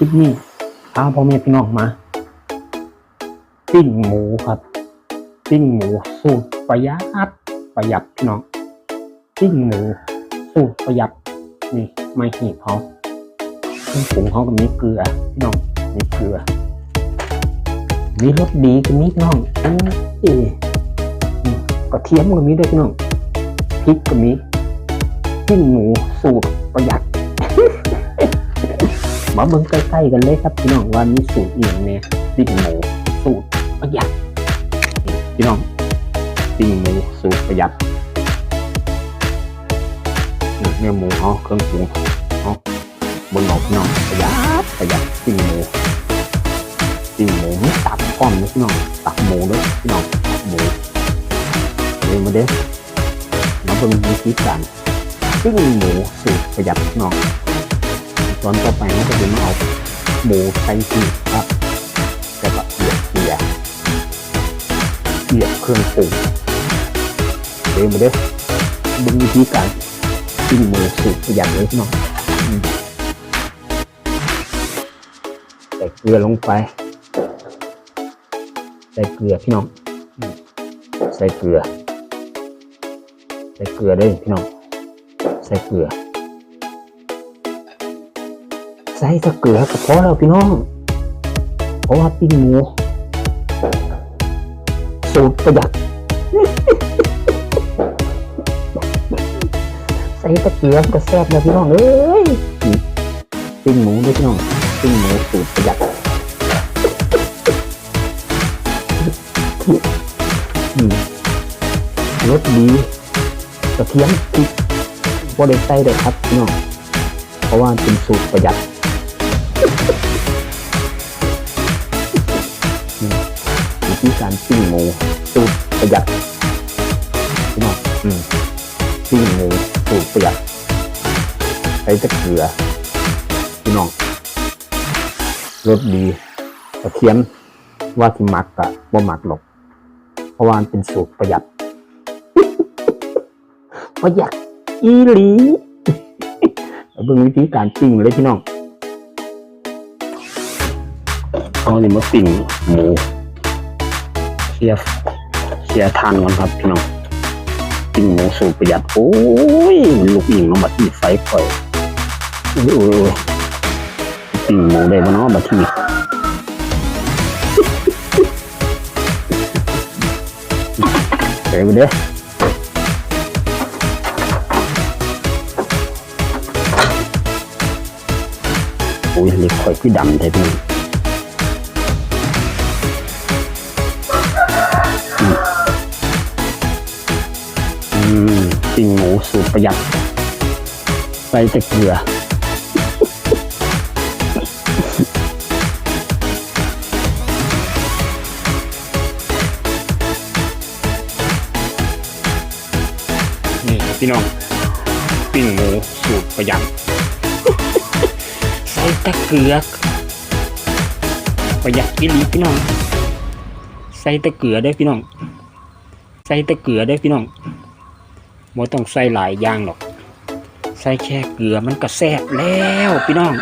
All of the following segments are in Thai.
คลิปนี้พาพ่อแม่พี่น้องมาปิ้งหมูครับปิ้งหมูสูตรประหยัดประหยัดพี่น้องปิ้งหมูสูตรประหยัดนี่ไม่หีบเขาเครื่องปรุงเขาก็มีเกลือพี่น้องมีเกลือ มีรสดีก็มีพี่น้องอืมเออกระเทียมก็มีด้วยพี่น้องพริกก็มีปิ้งหมูสูตรประหยัด มาเบิ่งใกล้ๆกันเลยครับพี่น้องว่ามีสูตรอียงเนี่ยปิ้งหมูสูตรประหยัดพี่น้องปิ้งหมูสูตรประหยัดเนื้อหมูเขาเครื่องปรุงเขาบนหนอกพี่น้องประหยัดประหยัดปิ้งหมูปิ้งหมูไม่ตับก้อมนะพี่น้องตับหมูด้วยพี่น้องหมูเลยมาเด้อมาเบิ่งวิธีการปิ้งหมูสูตรประหยัดพี่น้อง อนต่อไปก็จะเป็นมาเอาหมูใส่ซีครับแล้วก็เหยียบเกียร์เหยียบเครื่องปรุงเดี๋ยวมาเด้อบึงวิธีการปิ้งหมูสูตรประหยัดเลยวน้องใส่เกลือลงไป ใส่เกลือพี่น้อง ใส่เกลือ ใส่เกลือเด้พี่น้อง ใส่เกลือ ใส่ตะเกลือก็พอแล้วพี่น้อง เพราะว่าปิ้งหมูสูตรประหยัดใส่ตะเกลือก็แซ่บแล้วพี่น้องเอ้ยปิ้งหมูด้วยพี่น้องปิ้งหมูสูตรประหยัดรสดีกระเทียมพริกบ่ได้ใส่เลยครับพี่น้องเพราะว่าเป็นสูตรประหยัด วิธีการปิ้งหมูสูตรประหยัดพี่น้องอืมปิ้งหมูสูตรประหยัดใช้ต่เกลือพี่น้องรสดีกระเทียมว่าที่หมักกะบ่หมักหรอกเพราะว่ามันเป็นสูตรประหยัด ประหยัดอีหลีเบิ่งวิธีการปิ้งเลยพี่น้องเขาจะมาปิ้งหมู เคลียร์เคลียร์ทานก่อนครับพี่น้องปิ้งหมูสูประหยัดโอ้ยลูกอิงน้องบัตที่ไฟข่อยโอ้ยโอ้ยโอ้ยปิ้งหมูได้บ่เนาะบัตที่เดี๋ยวเด้อโอ้ยเล็กข่อยคือดำแท้พี่ ปิ้งหมูสูตรประหยัดใส่แต่เกลือนี่พี่น้องปิ้งหมูสูตรประหยัดใส่ต่เกือประหยัดอีหลีพี่น้อง ใส่ต่เกือได้พี่น้อง ใส่ต่เกือได้พี่น้อง บ่ต้องใส่หลายอย่างหรอก ใส่แค่เกลือมันก็แซ่บแล้วพี่น้อง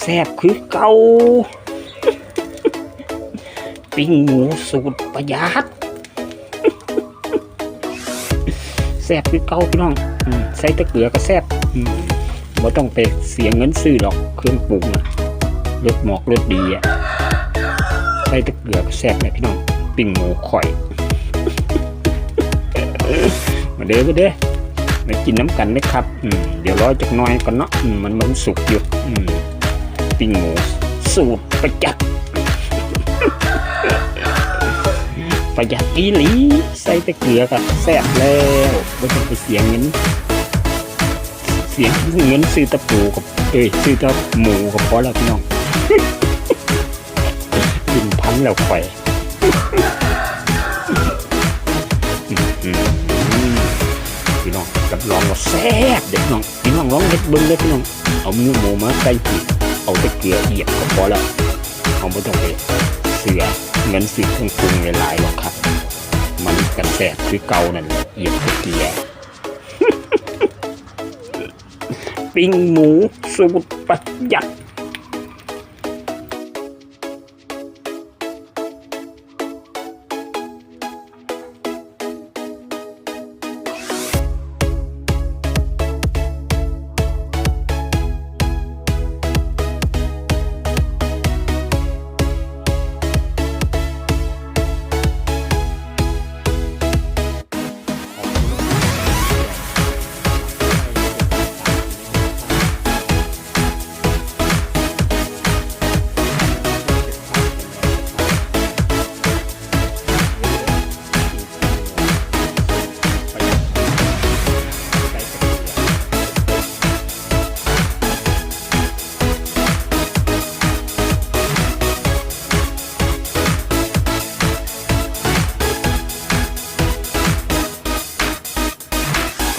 แซ่บคือเก่าปิ้งหมูสูตรประหยัดแซ่บคือเก่าพี่น้องใส่ต่เกลือก็แซ่บมบ่ต้องไปเสียเงินซื้อหรอกเครื่องปรุงอะรสหมอกรสดีอะใส่ต่เกลือก็แซ่บเลยพี่น้องปิ้งหมูข่อย มาเด้อมาเด้อมากินน้ำกันนะครับอืมเดี๋ยวรอจักหน้อยก่อนเนาะอืมมันมันสุกอยู่อืมปิ้งหมูสูตรประหยัดประหยัดอีหลีใส่ต่เกลือกับแซ่บแล้วไม่ต้องไปเสียเงินเสียเงินซื้อตะปูกับเอ้ยซื้อตะหมูกับพอแล้วพี่น้องกินพันแล้วไฟ รับรองว่าแซ่บเด็กน้องพี่น้องร้องเฮ็ดเบิ้งเลยพี่น้องเอามือหมูมาใส่ผิดเอาตะเกียบเหยียบก็พอแล้วเอาไม่ต้องไปเสือเงินซื้อเครื่องปรุงหลายๆหรอกครับ มันกันแซ่บคือเก่านั่นเหยียบตะเกียบปิ้งหมูสูตรประหยัด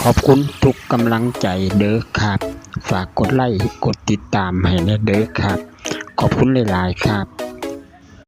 ขอบคุณทุกกำลังใจเด้อครับ ฝากกดไลค์กดติดตามให้นะเด้อครับ ขอบคุณหลาย ๆ ครับ